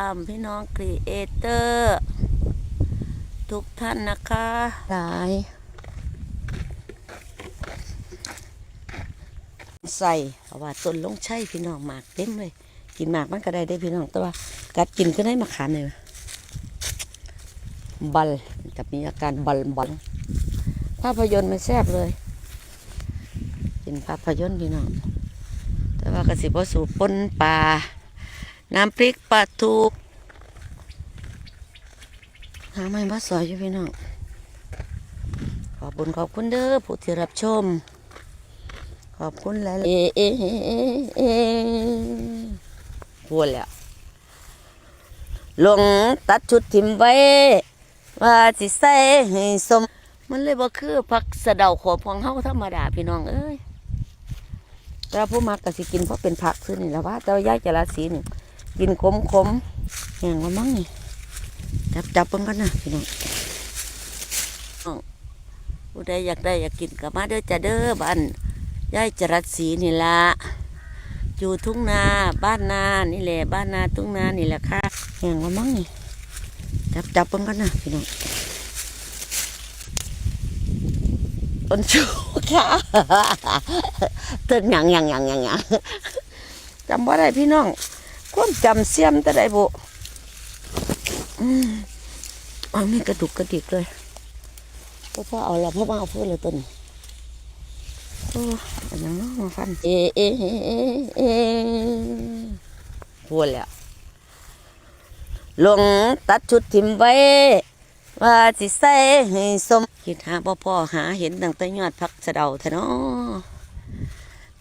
ตามพี่น้องครีเอเตอร์ ทุกท่านนะคะ หลาย ใส่เพราะว่าต้นลงใช่พี่น้องหมากเต็มเลย กินหมากมันก็ได้ได้พี่น้องแต่ว่ากัดกินก็ได้มาขามเลยบัลจะมีอาการบัลบัลภาพยนตร์มันแซ่บเลย เป็นภาพยนตร์พี่น้อง แต่ว่ากสิบสูปนปลา น้ำพริกปลาทูหาไม่มาสอยอยู่พี่น้อง ขอบคุญขอบคุณเด้อผู้ที่รับชม ขอบคุณหลายๆเอเอเอเอเอพูดแล้วลงตัดชุดทิมไว้ ว่าสิใส่ให้สม มันเลยบ่คือผักสะเดาขอบของเฮาธรรมดาพี่น้องเอ้ยแต่ว่าผู้มักก็สิกินเพราะเป็นผักซื้อนี่แหละว่าแต่ว่ายายจะราศีนี่ กินขมขมแห้งว่ามั้งนี่จับจับเพิ่งกันนะพี่น้องอ้าวผู้ใดอยากได้อยากกินก็มาเด้อจ้าเด้อบ้านยายจรัสศรีนี่ละอยู่ทุ่งนาบ้านนานี่แหละบ้านนาทุ่งนานี่แหละค่ะแห้งว่ามั้งนี่จับจับเพิ่งกันนะพี่น้องต้นชูค่ะตึกหยังหยังหยังหยังหยังจำว่าได้พี่น้อง ความจำเสียมแต่ได้บุอันนี้กระดุกกระดิกเลยพ่อพ่อเอาละพ่อมาเอาเพื่อเลยต้นโอ้อันยังน้องมาฟันเอเอเอเอเอพูดแล้วลงตัดชุดทิมไว้ ว่าสิใส่ให้สมคิดหาพ่อพ่อหาเห็นตั้งแต่ยอดพักสะเดาแท้เนาะ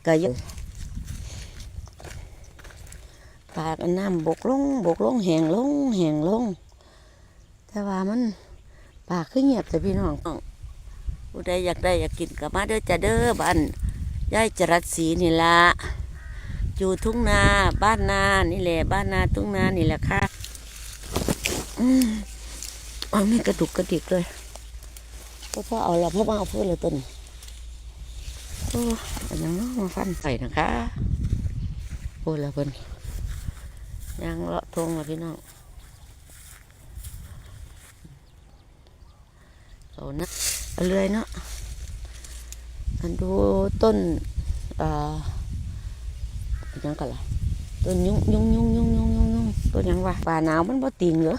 ก็ยัง ปากอันน้ำบกลงบกลงแหงลงแหงลง แต่ว่ามันปากขึ้นเงียบแต่พี่น้องผู้ใดอยากได้อยากกินก็มาเด้อจ้าเด้อบ้านยายจรัสศรีนี่ละอยู่ทุ่งนาบ้านนานี่แหละบ้านนาทุ่งนานี่แหละค่ะอืมอันนี้กระดุกกระดิกเลยพ่อพ่อเอาละพ่อมาเอาเพื่อเลยต้นโอ้อันยังน้องมาฟันใส่นะคะโอ้ละเพิ่น ยางเลาะทงละพี่น้องเอานะเอาเลยเนาะอันดูต้นอ่าอันยังกันล่ะต้นยุ่งยุ่งยุ่งยุ่งยุ่งยุ่งยุ่งต้นยังวะป่าหนาวมันบ่ติงเหรอ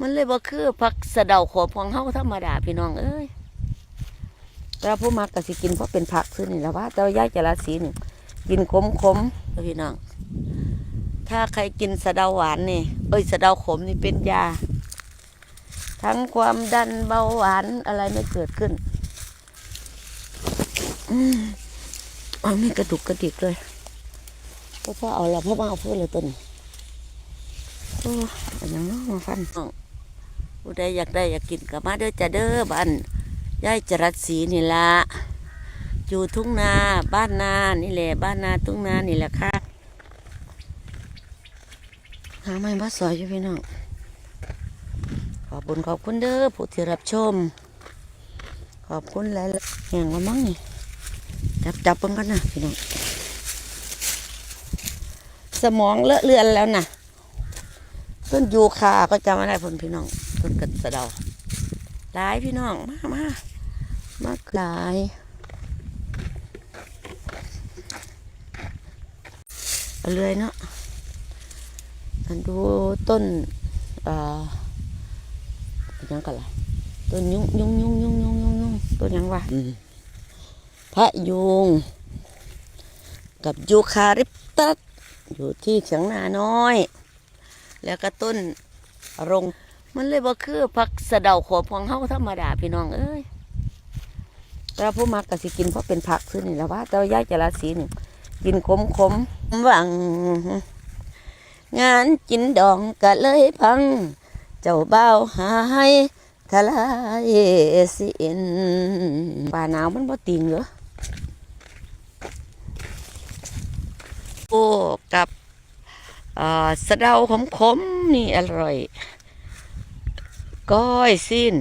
มันเลยบ่คือผักสะเดาขอบของเฮาธรรมดาพี่น้องเอ้ยแต่ว่าผู้มักก็สิกินเพราะเป็นผักซื้อนี่แหละว่าแต่ว่ายายจะราศีนี่ กินขมขมพี่น้อง ถ้าใครกินสะเดาหวานนี่ เอ้ยสะเดาขมนี่เป็นยา ทั้งความดันเบาหวานอะไรไม่เกิดขึ้นอันนี้กระดุกกระดิกเลยพ่อพ่อเอาละพ่อมาเอาเพื่อเลยต้นโอ้อันยังน้องมาฟันผู้ใดอยากได้อยากกินก็มาเด้อจ้าเด้อบ้านยายจรัสศรีนี่ละ อยู่ทุ่งนาบ้านนานี่แหละ บ้านนาทุ่งนานี่แหละค่ะหาไม่มาสอยอยู่พี่น้องขอบคุญขอบคุณเด้อผู้ที่รับชม ขอบคุณหลายๆอย่างว่ามั้งนี่จับจับเพิ่งกันนะพี่น้องสมองเลอะเลือนแล้วนะต้นยูคาก็จำไม่ได้พนพี่น้องต้นกระสะเดาหลายพี่น้องมามา มาหลาย เอาเลยเนาะอันดูต้นเอ่ออันยังกันล่ะต้นยุงยุงยุงยุงยุงยุงยุงต้นหยังวะอืมพระยุงกับยูคาริปตัสอยู่ที่เฉียงนาน้อย แล้วก็ต้นรงมันเลยบ่คือผักสะเดาขอบของเฮาธรรมดาพี่น้องเอ้ยแต่ว่าผู้มักก็สิกินเพราะเป็นผักซื้อนี่แหละว่าแต่ว่ายายจะราศีนี่ กินขมขมหวัง งานกินดองก็เลยพัง เจ้าเบ่าหายทลายสิ้นป่าหนาวมันบ่ติงเหรอโอ้กับอ่าสะเดาขมๆนี่อร่อย ก้อยสิ้น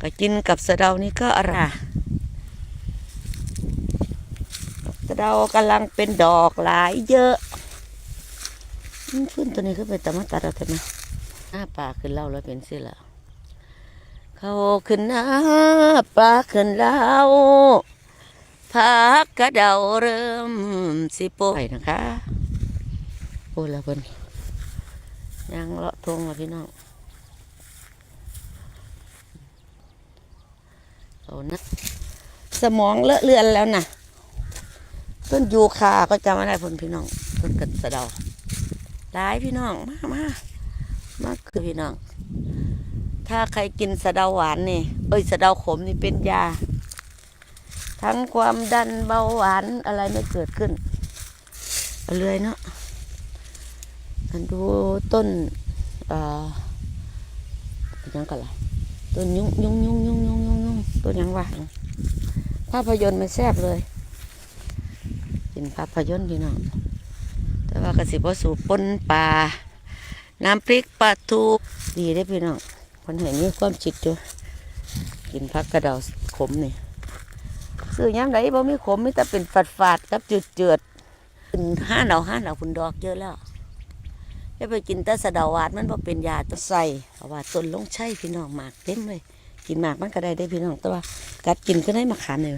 ก็กินกับสะเดานี่ก็อร่อยสะ เดากำลังเป็นดอกหลายเยอะขึ้นตัวนี้ขึ้นไปแต่มาตัดเอาเถอะนะหน้าป่าขึ้นเล่าแล้วเป็นสิละเขาขึ้นหน้าป่าขึ้นเล่าพักกระเดาเริ่มสิโปยนะคะโอ้แล้วเพิ่นยังเลาะทงแล้วพี่น้องเขานะสมองเลอะเลือนแล้วนะ ต้นยูคาก็จำไม่ได้พนพี่น้องต้นกระสะเดาหลายพี่น้องมากมากมากคือพี่น้อง ถ้าใครกินสะเดาหวานนี่เอ้ยสะเดาขมนี่เป็นยา ทั้งความดันเบาหวานอะไรไม่เกิดขึ้นเอาเลยเนาะอันดูต้นเอ่อยังกันล่ะต้นยุงยุงยุงยุงยุงยุงยุงต้นยังวะภาพยนตร์มันแซ่บเลย กินภาพยนตร์พี่น้อง แต่ว่ากสิบสูปนปลา น้ำพริกปลาทูดีได้พี่น้องคนเห็นมีความจิตอยู่กินผักกระเดาขมนี่ซื้อย้ำไหนบ่มีขมมีแต่เป็นฝาดฝาดกับจืดเจืดๆเป็นห้าเหนาห้าเหนาคุณดอกเยอะแล้วจะไปกินแต่สะเดาวานมันบ่เป็นยาต้องใส่เพราะว่าต้นลงใช่พี่น้องหมากเต็มเลย กินหมากมันก็ได้ได้พี่น้องแต่ว่ากัดกินก็ได้มาขามเลย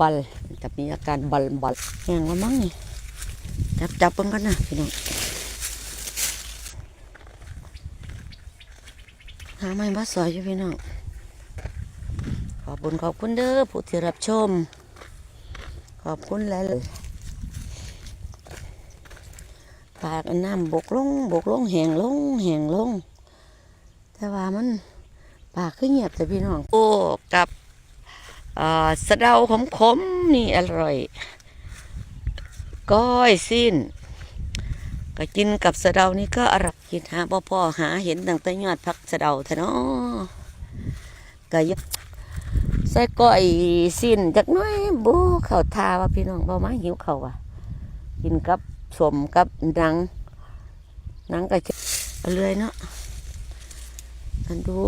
บัลจะมีอาการบัลบัลแห้งแล้วมั้งนี่จับจับเพิ่งกันนะพี่น้องหาไม่มาสอยอยู่พี่น้องขอบคุณขอบคุณเด้อผู้ที่รับชม ขอบคุณหลายเลยปากน้ำบกลงบกลงแหงลงแหงลง แต่ว่ามันปากขึ้นเงียบแต่พี่น้องโอ้กับ สะเดาขมๆนี่อร่อย ก้อยสิ้น ก็กินกับสะเดานี่ก็อร่อยกินหาพ่อพ่อหาเห็นตั้งแต่ยอดพักสะเดาแท้เนาะก็ยใส่ก้อยสิ้นจักน้อยบูเข่าวทาว่าพี่น้องบ่มาหิวเขาวอะ กินกับสมกับนังนังก็เอเลยเนาะอันดู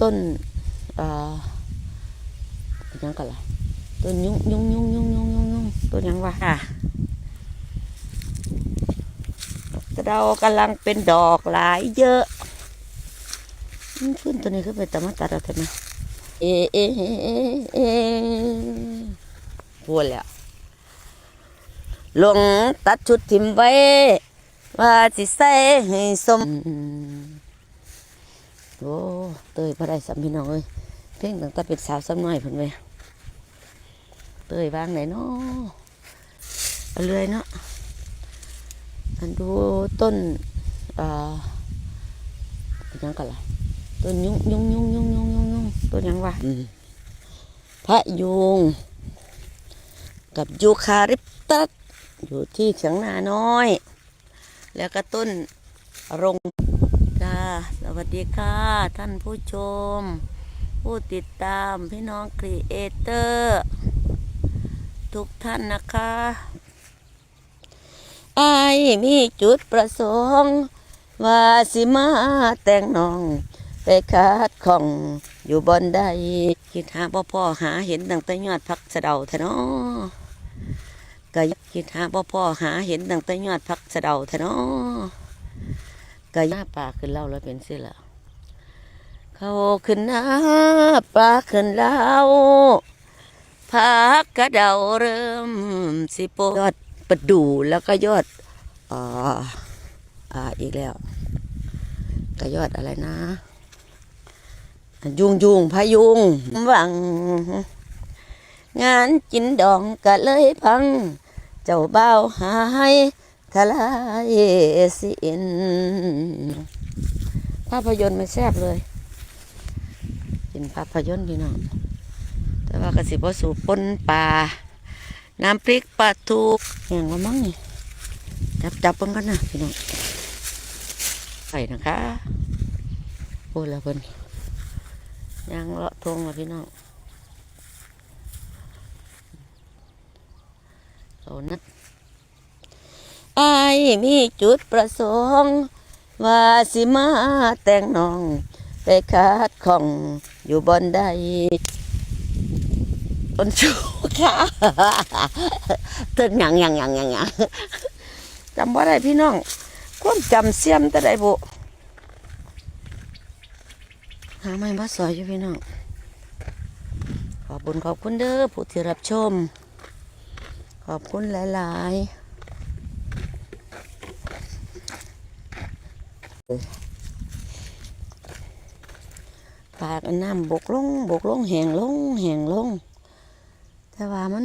ต้นอ่า ยังกันล่ะต้นยุงยุงยุงยุงยุงยุงยุงต้นยังวะอะสะเดากำลังเป็นดอกหลายเยอะอืมขึ้นตัวนี้ขึ้นไปแต่มาตัดเอาเถอะนะเอะเอะเอะเอะเอะพูดแล้วหลวงตัดชุดทิมไว้ ว่าสิใส่ให้สมโอ้เตยพอได้สามพี่น้องเอ้ยเพ่งตั้งแต่เป็นสาวซ้ำน้อยพุ่นเว้ย เตยวางไหนเนาะเอาเลยเนาะอันดูต้นเอ่อยังกันล่ะต้นยุงยุงยุงยุงยุงยุงยุงต้นยังวะพระยุงกับยูคาริปตัสอยู่ที่เฉียงนาน้อย แล้วก็ต้นรงจ้าสวัสดีค่ะ ท่านผู้ชม ผู้ติดตามพี่น้องครีเอเตอร์ ทุกท่านนะคะไอมีจุดประสงค์ ว่าสิมาแต่งน้อง ไปคัดของอยู่บนใดคิดหาพ่อพ่อหาเห็นตั้งแต่ยอดพักสะเดาแท้เนาะก็คิดหาพ่อพ่อหาเห็นตั้งแต่ยอดพักสะเดาแท้เนาะก็หน้าป่าขึ้นเล่าแล้วเป็นสิละเขาขึ้นหน้าปลาขึ้นเล้า พักกระเดาเริ่มสิโปยอดประดู่แล้วก็ยอดอ่าอ่าอีกแล้วก็ยอดอะไรนะ ยุงยุงพายุงหวัง งานกินดองก็เลยพัง เจ้าเบ้าหายทลายสินภาพยนตร์มันแซ่บเลย เป็นภาพยนตร์พี่น้อง แต่ว่ากระสิบสูปนปลา น้ำพริกปลาทูแห้งแล้วมั้งนี่จับจับเพิ่งกันนะพี่น้องใส่นะคะโอ้แล้วเพิ่นยังเลาะทงล้วพี่น้องเอานัดไอายมีจุดประสงค์ ว่าสิมาแต่งน้อง ไปคัดของอยู่บนใด ต้นชูค่ะต้นหยังหยังหยังหยังหยังจำว่าได้พี่น้องความจำเสียมแต่ได้บุหาไม่มาสอยอยู่พี่น้องขอบคุณขอบคุณเด้อผู้ที่รับชม ขอบคุณหลายๆปากน้ำบกลงบกลงแหงลงแหงลง แต่ว่ามัน